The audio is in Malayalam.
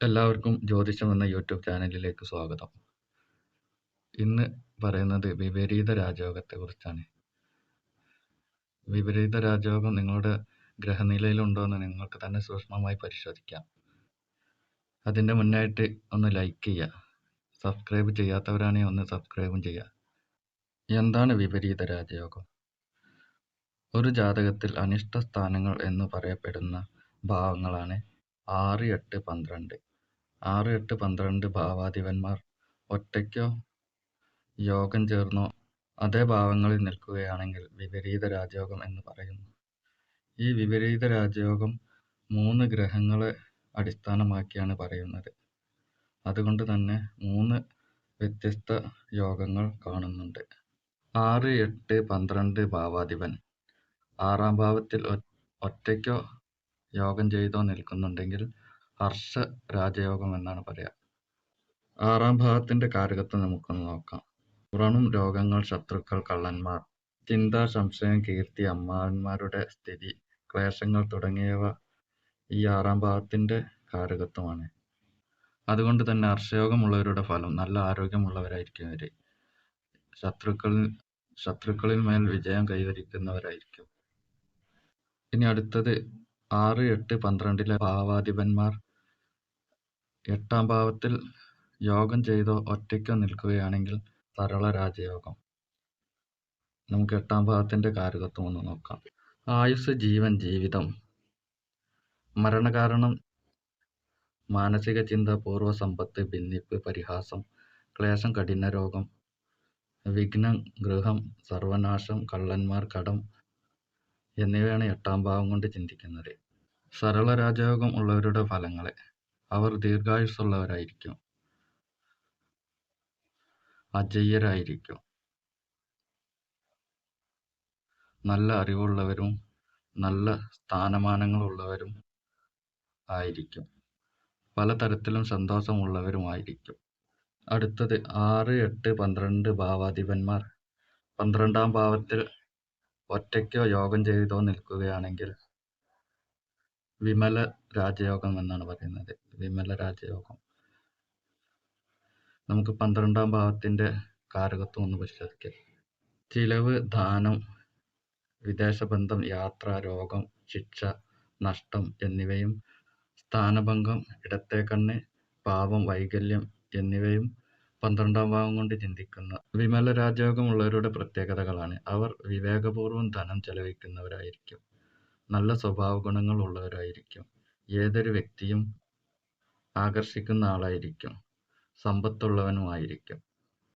എല്ലാവർക്കും ജ്യോതിഷം എന്ന യൂട്യൂബ് ചാനലിലേക്ക് സ്വാഗതം. ഇന്ന് പറയുന്നത് വിപരീത രാജയോഗത്തെ കുറിച്ചാണ് വിപരീത രാജയോഗം നിങ്ങളുടെ ഗ്രഹനിലയിലുണ്ടോ എന്ന് നിങ്ങൾക്ക് തന്നെ സൂക്ഷ്മമായി പരിശോധിക്കാം. അതിന്റെ മുന്നായിട്ട് ഒന്ന് ലൈക്ക് ചെയ്യുക. സബ്സ്ക്രൈബ് ചെയ്യാത്തവരാണെങ്കിൽ ഒന്ന് സബ്സ്ക്രൈബും ചെയ്യുക. എന്താണ് വിപരീത രാജയോഗം? ഒരു ജാതകത്തിൽ അനിഷ്ട സ്ഥാനങ്ങൾ എന്ന് പറയപ്പെടുന്ന ഭാവങ്ങളാണ് ആറ് എട്ട് പന്ത്രണ്ട്. ആറ് എട്ട് പന്ത്രണ്ട് ഭാവാധിപന്മാർ ഒറ്റയ്ക്കോ യോഗം ചേർന്നോ അതേ ഭാവങ്ങളിൽ നിൽക്കുകയാണെങ്കിൽ വിപരീത രാജയോഗം എന്ന് പറയുന്നു. ഈ വിപരീത രാജയോഗം മൂന്ന് ഗ്രഹങ്ങളെ അടിസ്ഥാനമാക്കിയാണ് പറയുന്നത്. അതുകൊണ്ട് തന്നെ മൂന്ന് വ്യത്യസ്ത യോഗങ്ങൾ കാണുന്നുണ്ട്. ആറ് എട്ട് പന്ത്രണ്ട് ഭാവാധിപൻ. ആറാം ഭാവത്തിൽ ഒറ്റയ്ക്കോ യോഗം ചെയ്തോ നിൽക്കുന്നുണ്ടെങ്കിൽ ഹർഷ രാജയോഗം എന്നാണ് പറയുക ആറാം ഭാഗത്തിന്റെ കാരകത്വം നമുക്കൊന്ന് നോക്കാം. വ്രണം രോഗങ്ങൾ ശത്രുക്കൾ കള്ളന്മാർ ചിന്ത സംശയം കീർത്തി അമ്മാവന്മാരുടെ സ്ഥിതി ക്ലേശങ്ങൾ തുടങ്ങിയവ ഈ ആറാം ഭാഗത്തിന്റെ കാരകത്വമാണ്. അതുകൊണ്ട് തന്നെ ഹർഷയോഗമുള്ളവരുടെ ഫലം നല്ല ആരോഗ്യമുള്ളവരായിരിക്കും അവർ ശത്രുക്കളിൽ ശത്രുക്കളിൽ മേൽ വിജയം കൈവരിക്കുന്നവരായിരിക്കും. ഇനി അടുത്തത് ആറ് എട്ട് പന്ത്രണ്ടിലെ ഭാവാധിപന്മാർ എട്ടാം ഭാവത്തിൽ യോഗം ചെയ്തോ ഒറ്റയ്ക്കോ നിൽക്കുകയാണെങ്കിൽ സരള രാജയോഗം. നമുക്ക് എട്ടാം ഭാവത്തിന്റെ കാരകത്വം ഒന്ന് നോക്കാം. ആയുസ് ജീവൻ ജീവിതം. മരണകാരണം മാനസിക ചിന്ത പൂർവ സമ്പത്ത് ഭിന്നിപ്പ് പരിഹാസം ക്ലേശം കഠിന രോഗം വിഘ്നം ഗൃഹം സർവനാശം കള്ളന്മാർ കടം എന്നിവയാണ് എട്ടാം ഭാവം കൊണ്ട് ചിന്തിക്കുന്നത്. സരള രാജയോഗം ഉള്ളവരുടെ ഫലങ്ങളെ അവർ ദീർഘായുസ്സുള്ളവരായിരിക്കും. അജയ്യരായിരിക്കും. നല്ല അറിവുള്ളവരും നല്ല സ്ഥാനമാനങ്ങളുള്ളവരും ആയിരിക്കും. പലതരത്തിലും സന്തോഷമുള്ളവരുമായിരിക്കും. അടുത്തത് ആറ് എട്ട് പന്ത്രണ്ട് ഭാവാധിപന്മാർ. പന്ത്രണ്ടാം ഭാവത്തിൽ ഒറ്റയ്ക്കോ യോഗം ചെയ്തോ നിൽക്കുകയാണെങ്കിൽ വിമല രാജയോഗം എന്നാണ് പറയുന്നത്. വിമല രാജയോഗം. നമുക്ക് പന്ത്രണ്ടാം ഭാവത്തിന്റെ കാരകത്വം ഒന്ന് പരിശോധിക്കാം. ചിലവ് ദാനം വിദേശ ബന്ധം യാത്ര രോഗം ശിക്ഷ നഷ്ടം എന്നിവയും സ്ഥാനഭംഗം ഇടത്തെ കണ്ണ് പാപം വൈകല്യം എന്നിവയും പന്ത്രണ്ടാം ഭാവം കൊണ്ട് ചിന്തിക്കുന്ന വിമല രാജയോഗമുള്ളവരുടെ പ്രത്യേകതകളാണ്. അവർ വിവേകപൂർവം ധനം ചെലവഴിക്കുന്നവരായിരിക്കും. നല്ല സ്വഭാവ ഗുണങ്ങൾ ഉള്ളവരായിരിക്കും ഏതൊരു വ്യക്തിയും ആകർഷിക്കുന്ന ആളായിരിക്കും. സമ്പത്തുള്ളവനുമായിരിക്കും.